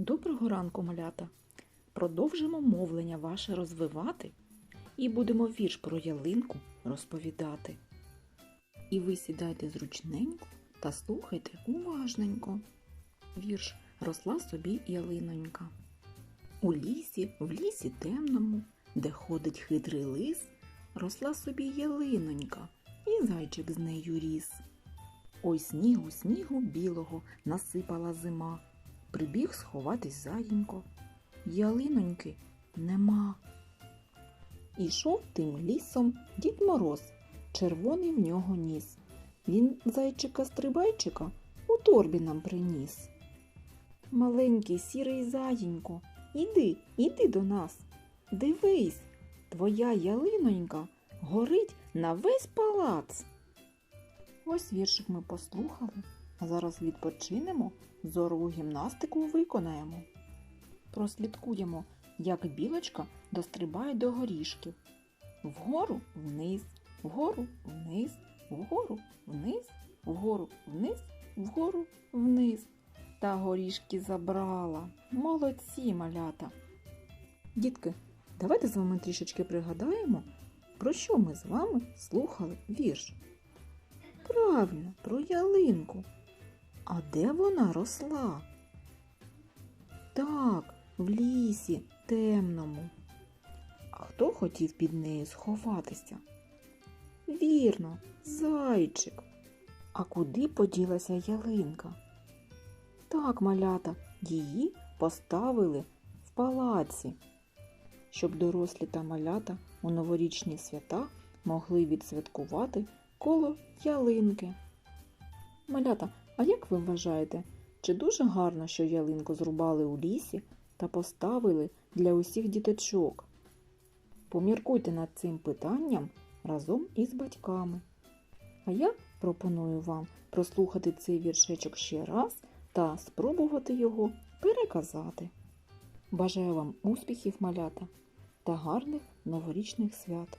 Доброго ранку, малята! Продовжимо мовлення ваше розвивати і будемо вірш про ялинку розповідати. І ви сідайте зручненько та слухайте уважненько. Вірш росла собі ялинонька. У лісі, в лісі темному, де ходить хитрий лис, росла собі ялинонька, і зайчик з нею ріс. Ой снігу, снігу білого насипала зима. Прибіг сховатись заєнько. Ялиноньки нема. Ішов тим лісом дід Мороз, червоний в нього ніс. Він зайчика-стрибайчика у торбі нам приніс. Маленький сірий заєнько, іди, іди до нас. Дивись, твоя ялинонька горить на весь палац. Ось віршик ми послухали, зараз відпочинемо, зорову гімнастику виконаємо. Прослідкуємо, як білочка дострибає до горішків. Вгору вниз, вгору вниз, вгору вниз, вгору вниз, вгору вниз. Та горішки забрала. Молодці малята. Дітки, давайте з вами трішечки пригадаємо, про що ми з вами слухали вірш. Правильно, про ялинку. А де вона росла? Так, в лісі темному. А хто хотів під нею сховатися? Вірно, зайчик. А куди поділася ялинка? Так, малята, її поставили в палаці, щоб дорослі та малята у новорічні свята могли відсвяткувати коло ялинки. Малята, а як ви вважаєте, чи дуже гарно, що ялинку зрубали у лісі та поставили для усіх діточок? Поміркуйте над цим питанням разом із батьками. А я пропоную вам прослухати цей віршечок ще раз та спробувати його переказати. Бажаю вам успіхів, малята та гарних новорічних свят!